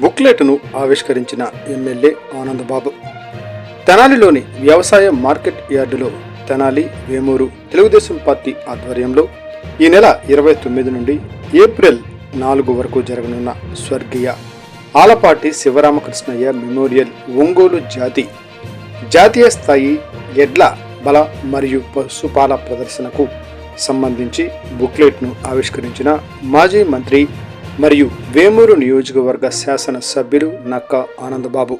బుక్లెట్ను ఆవిష్కరించిన ఎమ్మెల్యే ఆనందబాబు. తెనాలిలోని వ్యవసాయ మార్కెట్ యార్డులో తెనాలి వేమూరు తెలుగుదేశం పార్టీ ఆధ్వర్యంలో ఈ నెల ఇరవై తొమ్మిది నుండి ఏప్రిల్ నాలుగు వరకు జరగనున్న స్వర్గీయ ఆలపాటి శివరామకృష్ణయ్య మెమోరియల్ ఒంగోలు జాతి జాతీయ స్థాయి ఎడ్ల బల మరియు పశుపాల ప్రదర్శనకు సంబంధించి బుక్లెట్ను ఆవిష్కరించిన మాజీ మంత్రి మరియు వేమూరు నియోజకవర్గ శాసనసభ్యులు నక్క ఆనందబాబు.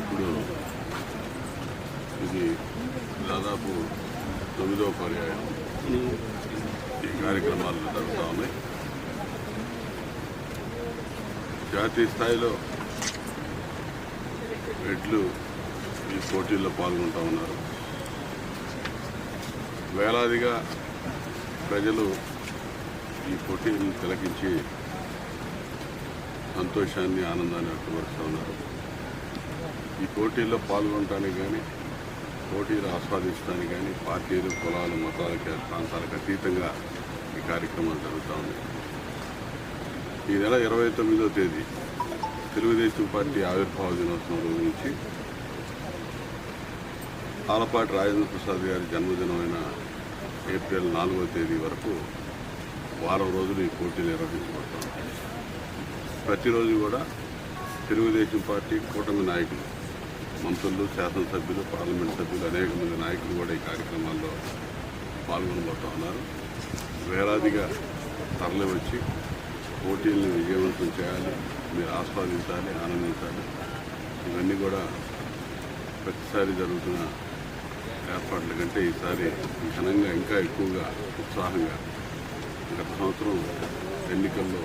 ఇప్పుడు ఇది దాదాపు తొమ్మిదో పర్యాయం. ఈ కార్యక్రమాలు జరుగుతూ ఉన్నాయి. జాతీయ స్థాయిలో ఎడ్లు ఈ పోటీల్లో పాల్గొంటూ ఉన్నారు. వేలాదిగా ప్రజలు ఈ పోటీలను తిలకించి సంతోషాన్ని ఆనందాన్ని వ్యక్తపరుస్తూ ఉన్నారు. ఈ పోటీల్లో పాల్గొనడానికి కానీ పోటీలు ఆస్వాదించడానికి కానీ పార్టీలు కులాలు మతాలకి ప్రాంతాలకు అతీతంగా ఈ కార్యక్రమాలు జరుగుతూ ఉన్నాయి. ఈ నెల ఇరవై తొమ్మిదో తేదీ తెలుగుదేశం పార్టీ ఆవిర్భావ దినోత్సవం రోజు నుంచి ఆలపాటి రాజేంద్ర ప్రసాద్ గారి జన్మదినమైన ఏప్రిల్ నాలుగో తేదీ వరకు వారం రోజులు ఈ పోటీలు నిర్వహించబడతాం ప్రతిరోజు కూడా తెలుగుదేశం పార్టీ కూటమి నాయకులు మంత్రులు శాసనసభ్యులు పార్లమెంట్ సభ్యులు అనేక మంది నాయకులు కూడా ఈ కార్యక్రమాల్లో పాల్గొనబోతూ ఉన్నారు. వేలాదిగా తరలి వచ్చి పోటీలను విజయవంతం చేయాలి మీరు ఆస్వాదించాలి ఆనందించాలి. ఇవన్నీ కూడా ప్రతిసారి జరుగుతున్న ఏర్పాట్ల కంటే ఈసారి ఘనంగా ఇంకా ఎక్కువగా ఉత్సాహంగా గత సంవత్సరం ఎన్నికల్లో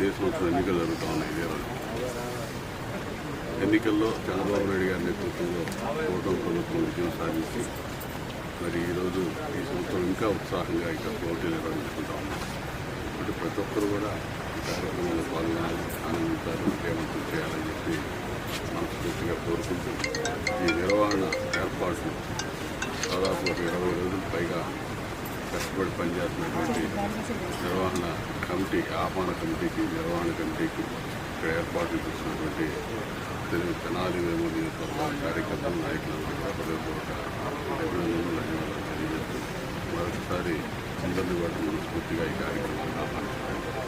దేశం సంవత్సరం ఎన్నికలు జరుగుతూ ఉన్నాయి ఇదే రోజు. ఎన్నికల్లో చంద్రబాబు నాయుడు గారి నేతృత్వంలో కూటమి ప్రభుత్వం విజయం సాధించి మరి ఈరోజు ఈ సంవత్సరం ఇంకా ఉత్సాహంగా ఇక్కడ పోటీలు నిర్వహించుకుంటా ఉన్నాం. కాబట్టి ప్రతి ఒక్కరు కూడా ఈ కార్యక్రమంలో పాల్గొనాలి ఆనందించాలి విజయవంతం చేయాలని చెప్పి మనస్ఫూర్తిగా కోరుకుంటూ ఈ నిర్వహణ ఏర్పాట్లు దాదాపు ఒక ఇరవై రోజుల పైగా కష్టపడి పనిచేస్తున్నటువంటి నిర్వహణ కమిటీ ఆహ్వాన కమిటీకి నిర్వహణ కమిటీకి ఇక్కడ ఏర్పాట్లు చేసినటువంటి తెలుగు తెనాలి వేమూరు నియోజకవర్గ కార్యకర్తలు నాయకులను మరొకసారి అందరినీ కూడా మనస్ఫూర్తిగా ఈ కార్యక్రమాన్ని